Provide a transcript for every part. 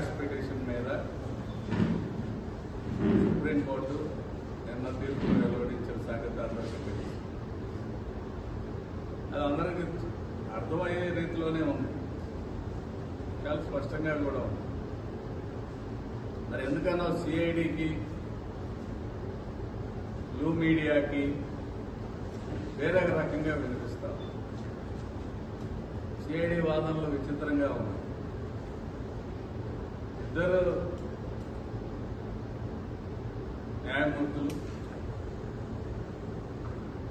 Quash petition మీద supreme court నిన్న తీర్పు వెలువడించిన సంగతి అందరికీ తెలుసు. అది అందరికీ అర్థమయ్యే రీతిలోనే ఉంది. చాలా స్పష్టంగా కూడా ఉంది. మరి ఎందుకన్నా సిఐడికి బ్లూ మీడియాకి వేరే రకంగా వినిపిస్తాం. సిఐడి వాదనలు విచిత్రంగా ఉన్నాయి. ఇద్దరు న్యాయమూర్తులు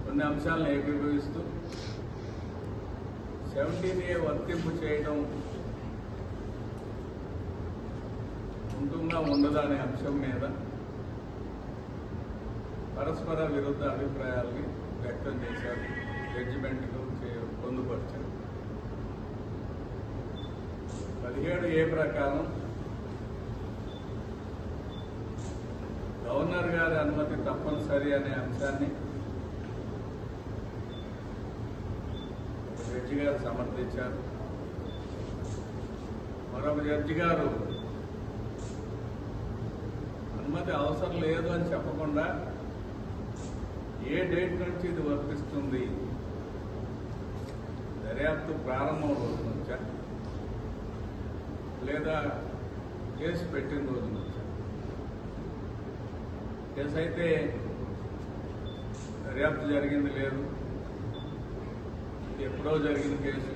కొన్ని అంశాలను ఏకీభవిస్తూ సెవెంటీన్ ఏ వర్తింపు చేయడం ఉంటుందా ఉండదా అనే అంశం మీద పరస్పర విరుద్ధ అభిప్రాయాల్ని వ్యక్తం చేశారు. జడ్జిమెంట్లు చే- పొందుపరిచారు. పదిహేడు ఏ ప్రకారం గవర్నర్ గారి అనుమతి తప్పనిసరి అనే అంశాన్ని జడ్జి గారు సమర్థించారు. మరొక జడ్జి గారు అనుమతి అవసరం లేదు అని చెప్పకుండా ఏ డేట్ నుంచి ఇది వర్తిస్తుంది? దర్యాప్తు ప్రారంభం రోజు నుంచా? లేదా కేసు పెట్టిన రోజు నుంచా? కేసు అయితే దర్యాప్తు జరిగింది లేదు. ఎప్పుడో జరిగిన కేసు.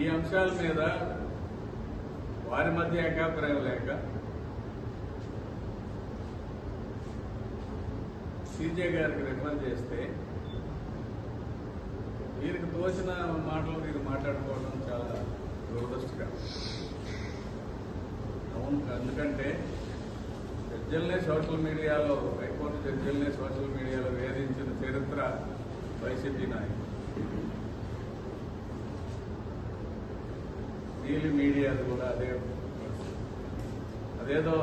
ఈ అంశాల మీద వారి మధ్య ఏకాభిప్రాయం లేక సీజే గారికి రిఫర్ చేస్తే వీరికి తోచిన మాటలు మీరు మాట్లాడుకోవడం చాలా దురదృష్టకరం అవును ఎందుకంటే జడ్జిల్నే సోషల్ మీడియాలో హైకోర్టు జడ్జిల్ని సోషల్ మీడియాలో వేధించిన చరిత్ర వైసీపీ నాయకులు. నీలి మీడియాది కూడా అదే అదేదో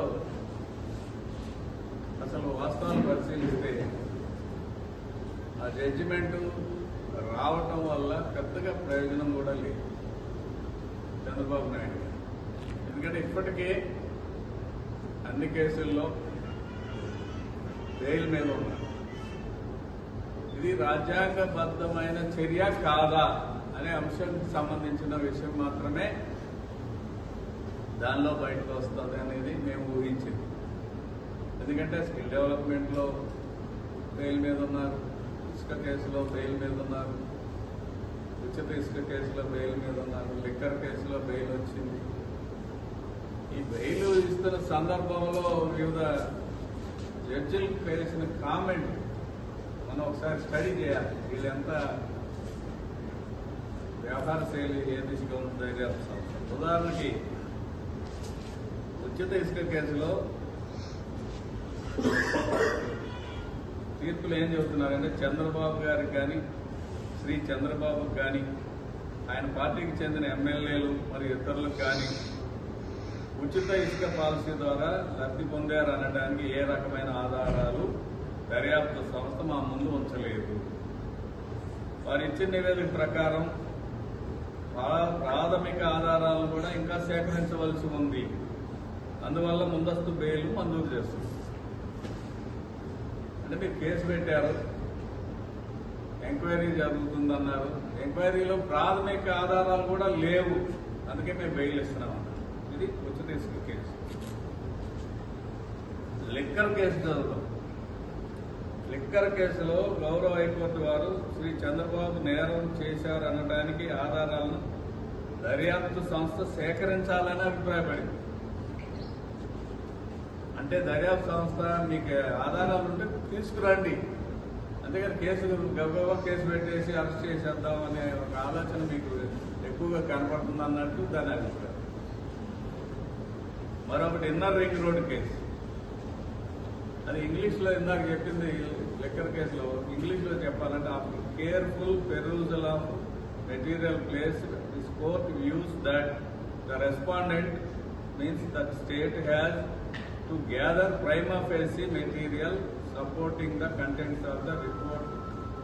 అసలు వాస్తవాలు పరిశీలిస్తే ఆ జడ్జిమెంట్ రావటం వల్ల పెద్దగా ప్రయోజనం కూడా లేదు. చంద్రబాబు నాయుడు ఎందుకంటే ఇప్పటికే అన్ని కేసుల్లో బెయిల్ మీద ఉన్నారు. ఇది రాజ్యాంగబద్ధమైన చర్య కాదా అనే అంశానికి సంబంధించిన విషయం మాత్రమే దానిలో బయటకు వస్తుంది అనేది మేము ఊహించింది. ఎందుకంటే స్కిల్ డెవలప్మెంట్లో బెయిల్ మీద ఉన్నారు ఇసుక కేసులో బెయిల్ మీద ఉన్నారు ఉచిత ఇసుక కేసులో బెయిల్ మీద ఉన్నారు లిక్కర్ కేసులో బెయిల్ వచ్చింది. ఈ బెయిల్ ఇస్తున్న సందర్భంలో వివిధ జడ్జిలు చేసిన కామెంట్ మనం ఒకసారి స్టడీ చేయాలి. వీళ్ళంతా వ్యవహార శైలి ఏ దిశగా ఉంటుందో ఉదాహరణకి ఉచిత ఇసుక కేసులో తీర్పులు ఏం చెబుతున్నారంటే చంద్రబాబు గారికి కానీ శ్రీ చంద్రబాబుకి కానీ ఆయన పార్టీకి చెందిన ఎమ్మెల్యేలు మరియు ఇతరులకు కానీ ఉచిత ఇసుక పాలసీ ద్వారా లబ్ధి పొందారు అనడానికి ఏ రకమైన ఆధారాలు దర్యాప్తు సంస్థ మా ముందు ఉంచలేదు. వారు ఇచ్చిన నివేదిక ప్రకారం ప్రా- ప్రాథమిక ఆధారాలను కూడా ఇంకా సేకరించవలసి ఉంది. అందువల్ల ముందస్తు బెయిల్ మంజూరు చేస్తుంది అంటే మీరు కేసు పెట్టారు ఎంక్వైరీ జరుగుతుందన్నారు. ఎంక్వైరీలో ప్రాథమిక ఆధారాలు కూడా లేవు. అందుకే మేము బెయిల్ ఇస్తున్నాం. ఇది ఉచిత ఇసుక కేసు. లిక్కర్ కేసు చదువుతాం లిక్కర్ కేసులో గౌరవ హైకోర్టు వారు శ్రీ చంద్రబాబు నేరం చేశారనడానికి ఆధారాలను దర్యాప్తు సంస్థ సేకరించాలని అభిప్రాయపడింది. అంటే దర్యాప్తు సంస్థ మీకు ఆధారాలు ఉంటే తీసుకురండి. అంతేగాని కేసు గబగబా కేసు పెట్టేసి అరెస్ట్ చేసేద్దాం అనే ఒక ఆలోచన మీకు ఎక్కువగా కనపడుతుంది అన్నట్టు దాని అభిప్రాయం. మరొకటి ఇన్నర్ రింగ్ రోడ్ కేసు. అది ఇంగ్లీష్లో ఇందాక చెప్పింది లెక్కర్ కేసులో. ఇంగ్లీష్లో చెప్పాలంటే after careful perusal of material place this court views that the respondent means that state has to gather prima facie material supporting the contents of the report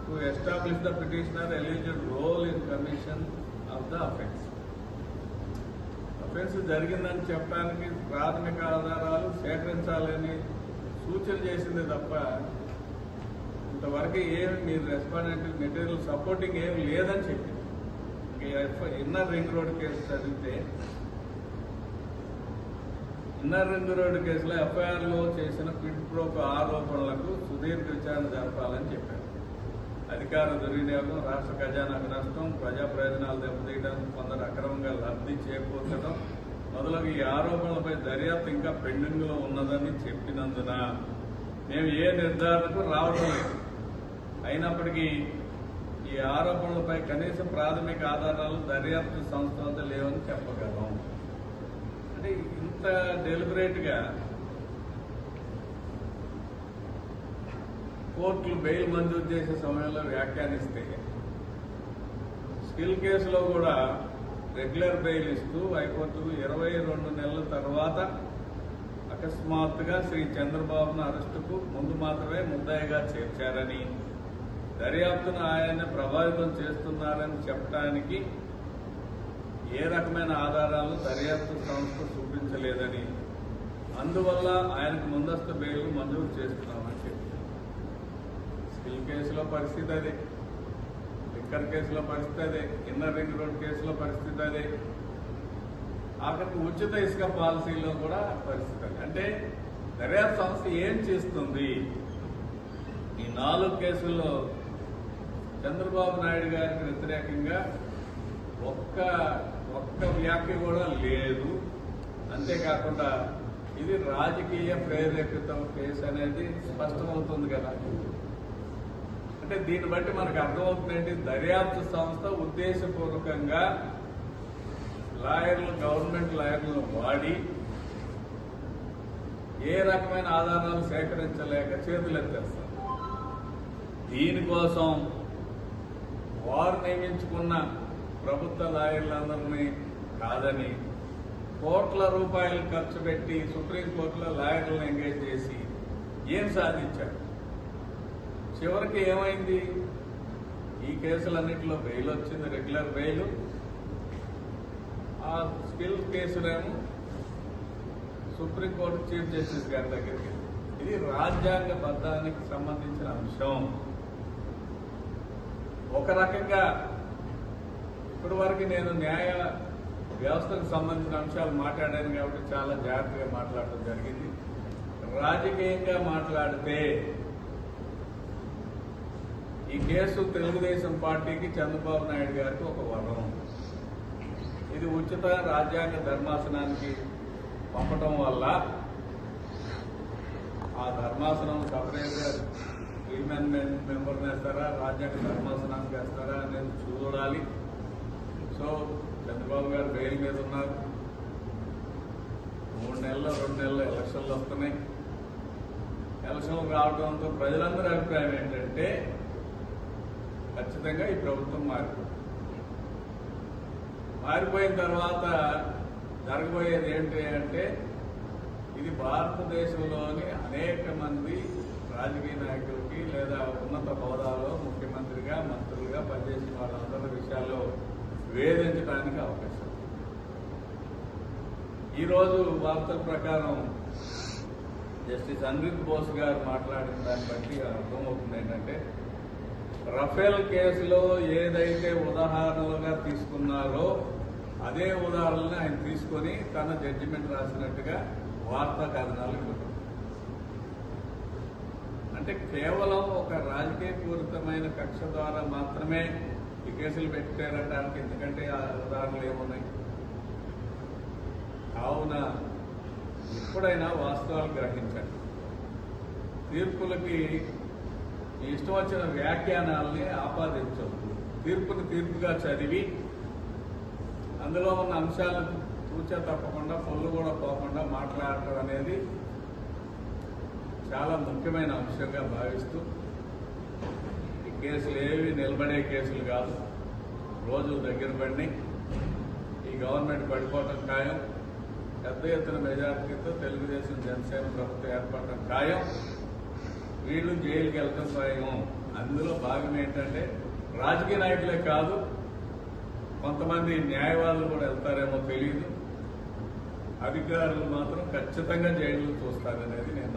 to establish the petitioner eligible role in commission of the offence offence జరిగిందని చెప్పడానికి ప్రాథమిక ఆధారాలు సేకరించాలని సూచన చేసింది తప్ప ఇంతవరకు ఏమి మీరు రెస్పాండెంట్ మెటీరియల్ సపోర్టింగ్ ఏమి లేదని చెప్పింది. ఇన్నర్ రింగ్ రోడ్ కేసు చదివితే ఇన్నర్ రింగ్ రోడ్ కేసులో ఎఫ్ఐఆర్లో చేసిన క్విడ్ ప్రోక్ ఆరోపణలకు సుదీర్ఘ విచారణ జరపాలని చెప్పారు. అధికార దుర్వినియోగం రాష్ట్ర ఖజానాకు నష్టం ప్రజా ప్రయోజనాలు దెబ్బతీయడానికి కొందరు అక్రమంగా లబ్ధి చేకూర్చడం మొదలగు ఈ ఆరోపణలపై దర్యాప్తు ఇంకా పెండింగ్లో ఉన్నదని చెప్పినందున మేము ఏ నిర్ధారణకు రావడం లేదు. అయినప్పటికీ ఈ ఆరోపణలపై కనీస ప్రాథమిక ఆధారాలు దర్యాప్తు సంస్థ లేవని చెప్పగలం. అంటే ఇంత డెలిబరేట్ కోర్టులు బెయిల్ మంజూరు చేసే సమయంలో వ్యాఖ్యానిస్తే స్కిల్ కేసులో కూడా రెగ్యులర్ బెయిల్ ఇస్తూ హైకోర్టు ఇరవై రెండు నెలల తర్వాత అకస్మాత్తుగా శ్రీ చంద్రబాబును అరెస్టుకు ముందు మాత్రమే ముద్దాయిగా చేర్చారని దర్యాప్తును ఆయన ప్రభావితం చేస్తున్నారని చెప్పడానికి ఏ రకమైన ఆధారాలు దర్యాప్తు సంస్థ చూపించలేదని అందువల్ల ఆయనకు ముందస్తు బెయిల్ మంజూరు చేస్తున్నామని చెప్పారు కేసులో పరిస్థితి అదే. లిక్కర్ కేసులో పరిస్థితి అదే. ఇన్నర్ రింగ్ రోడ్ కేసులో పరిస్థితి అదే. ఆఖరికి ఉచిత ఇసుక పాలసీలో కూడా పరిస్థితి అదే. అంటే దర్యాప్తు సంస్థ ఏం చేస్తుంది? ఈ నాలుగు కేసుల్లో చంద్రబాబు నాయుడు గారికి వ్యతిరేకంగా ఒక్క ఒక్క వ్యాఖ్య కూడా లేదు. అంతేకాకుండా ఇది రాజకీయ ప్రేరేపితం కేసు అనేది స్పష్టమవుతుంది కదా. అంటే దీన్ని బట్టి మనకు అర్థమవుతుందండి దర్యాప్తు సంస్థ ఉద్దేశపూర్వకంగా లాయర్లు గవర్నమెంట్ లాయర్లను వాడి ఏ రకమైన ఆధారాలు సేకరించలేక చేతులెత్తేస్తారు దీనికోసం వారు నియమించుకున్న ప్రభుత్వ లాయర్లందరినీ కాదని కోట్ల రూపాయలు ఖర్చు పెట్టి సుప్రీంకోర్టులో లాయర్లను ఎంగేజ్ చేసి ఏం సాధించారు? చివరికి ఏమైంది? ఈ కేసులన్నింటిలో బెయిల్ వచ్చింది రెగ్యులర్ బెయిల్ ఆ స్కిల్ కేసులేమో సుప్రీంకోర్టు చీఫ్ జస్టిస్ గారి దగ్గరికి. ఇది రాజ్యాంగ బద్ధానికి సంబంధించిన అంశం. ఒక రకంగా ఇప్పటి వరకు నేను న్యాయ వ్యవస్థకు సంబంధించిన అంశాలు మాట్లాడాను కాబట్టి చాలా జాగ్రత్తగా మాట్లాడటం జరిగింది. రాజకీయంగా మాట్లాడితే ఈ కేసు తెలుగుదేశం పార్టీకి చంద్రబాబు నాయుడు గారికి ఒక వరం. ఇది ఉచిత రాజ్యాంగ ధర్మాసనానికి పంపటం వల్ల ఆ ధర్మాసనం సపరేట్గా విమెన్ మెంబర్ వేస్తారా రాజ్యాంగ ధర్మాసనానికి వేస్తారా అనేది చూడాలి. సో చంద్రబాబు గారు బెయిల్ మీద ఉన్నారు. మూడు నెలలు రెండు నెలలు ఎలక్షన్లు వస్తున్నాయి. ఎలక్షన్లు రావడంతో ప్రజలందరి అభిప్రాయం ఏంటంటే ఖచ్చితంగా ఈ ప్రభుత్వం మారిపోతుంది. మారిపోయిన తర్వాత జరగబోయేది ఏంటి అంటే ఇది భారతదేశంలోని అనేక మంది రాజకీయ నాయకులకి లేదా ఉన్నత హోదాలో ముఖ్యమంత్రిగా మంత్రులుగా పనిచేసిన వాళ్ళందరి విషయాల్లో వేధించడానికి అవకాశం ఈరోజు వార్తల ప్రకారం జస్టిస్ అనిరుద్ బోస్ గారు మాట్లాడిన దాన్ని బట్టి అర్థమవుతుంది ఏంటంటే రఫేల్ కేసులో ఏదైతే ఉదాహరణలుగా తీసుకున్నారో అదే ఉదాహరణని ఆయన తీసుకొని తన జడ్జిమెంట్ రాసినట్టుగా వార్తా కథనాలు ఇవ్వడం. అంటే కేవలం ఒక రాజకీయ పూరితమైన కక్ష ద్వారా మాత్రమే ఈ కేసులు పెట్టారనడానికి ఎందుకంటే ఆ ఉదాహరణలు ఏమున్నాయి? కావున ఎప్పుడైనా వాస్తవాలు గ్రహించండి. తీర్పులకి ఇష్టం వచ్చిన వ్యాఖ్యానాలని ఆపాదించవద్దు తీర్పుని తీర్పుగా చదివి అందులో ఉన్న అంశాలను తూచా తప్పకుండా పనులు కూడా పోకుండా మాట్లాడటం అనేది చాలా ముఖ్యమైన అంశంగా భావిస్తూ ఈ కేసులు ఏవి నిలబడే కేసులు కాదు. రోజులు దగ్గర పడినాయి. ఈ గవర్నమెంట్ పడిపోవటం ఖాయం. పెద్ద ఎత్తున మెజార్టీతో తెలుగుదేశం జనసేన ప్రభుత్వం ఏర్పడటం ఖాయం. వీళ్ళు జైలుకి వెళ్తాం ఖాయం అందులో భాగం ఏంటంటే రాజకీయ నాయకులే కాదు కొంతమంది న్యాయవాదులు కూడా వెళ్తారేమో తెలియదు అధికారులు మాత్రం ఖచ్చితంగా జైలు చూస్తారనేది నేను